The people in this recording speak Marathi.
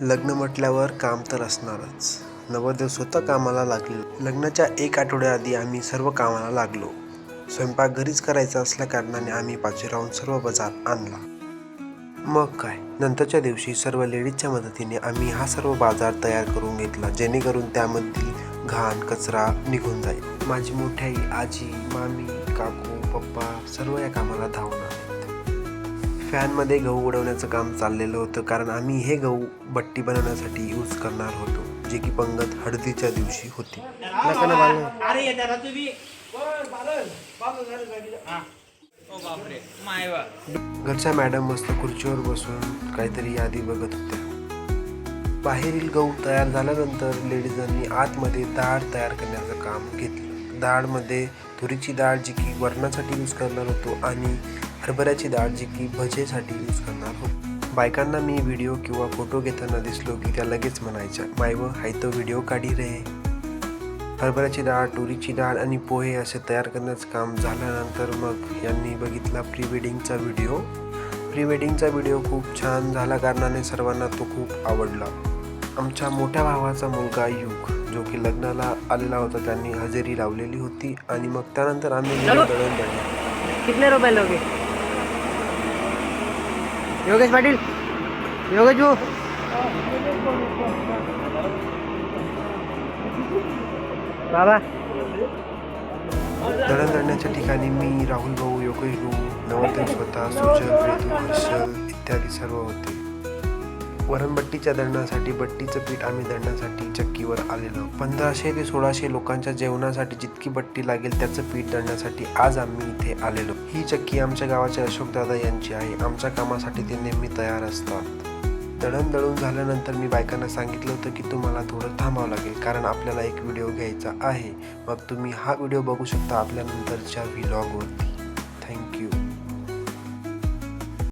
लग्न म्हटल्यावर काम तर असणारच. नवरदेव स्वतः कामाला लागले लग्नाच्या एक आठवड्याआधी आम्ही सर्व कामाला लागलो. स्वयंपाक घरीच करायचा असल्या कारणाने आम्ही राहून सर्व बाजार आणला. मग काय? नंतरच्या दिवशी सर्व लेडीजच्या मदतीने आम्ही हा सर्व बाजार तयार करून घेतला जेणेकरून त्यामधील घाण कचरा निघून जाईल. माझी मोठी आई आजी मामी काकू पप्पा सर्व या कामाला धावणार फॅनमध्ये गहू उडवण्याचं काम चाललेलं होतं कारण आम्ही हे गहू बट्टी बनवण्यासाठी यूज करणार होतो जे की पंगत हळदीच्या दिवशी होती. घरच्या मॅडम मस्त खुर्चीवर बसून काहीतरी यादी बघत होत्या. बाहेरील गहू तयार झाल्यानंतर लेडीजांनी आतमध्ये डाळ तयार करण्याचं काम घेतलं. डाळमध्ये तुरीची डाळ जी की वरणासाठी यूज करणार होतो आणि हरभऱ्याची डाळ जी की भजेसाठी यूज करणार होतो बायकांना मी व्हिडिओ किंवा फोटो घेताना दिसलो की त्या लगेच म्हणायच्या मायव हाय तो व्हिडिओ काढी रे. हरभऱ्याची डाळ तुरीची डाळ आणि पोहे असे तयार करण्याचं काम झाल्यानंतर मग यांनी बघितला प्री वेडिंगचा व्हिडिओ प्री वेडिंगचा व्हिडिओ खूप छान झाल्या कारणाने सर्वांना तो खूप आवडला. आमच्या मोठ्या भावाचा मुलगा युग. जो की लग्नाला आलेला होता त्यांनी हजेरी लावलेली होती आणि मग त्यानंतर आम्ही दळण. कितने रुपए लोगे? योगेश पाटील योगेश भाऊ. बाबा. दळण दळण्याच्या ठिकाणी मी राहुल भाऊ योगेश भाऊ नवरदेव स्वतः सुजल इत्यादी सर्व होते. वरणबट्टीच्या दळणासाठी बट्टीचं पीठ आम्ही दळण्यासाठी चक्कीवर आलेलो. पंधराशे ते सोळाशे लोकांच्या जेवणासाठी जितकी बट्टी लागेल त्याचं पीठ दळण्यासाठी आज आम्ही इथे आलेलो. ही चक्की आमच्या गावाचे अशोकदादा यांची आहे. आमच्या कामासाठी ते नेहमी तयार असतात. दळण दळून झाल्यानंतर मी बायकांना सांगितलं होतं की तुम्हाला थोडं थांबावं लागेल कारण आपल्याला एक व्हिडिओ घ्यायचा आहे. मग तुम्ही हा व्हिडिओ बघू शकता आपल्या नंतरच्या व्हिलॉगवरती थँक्यू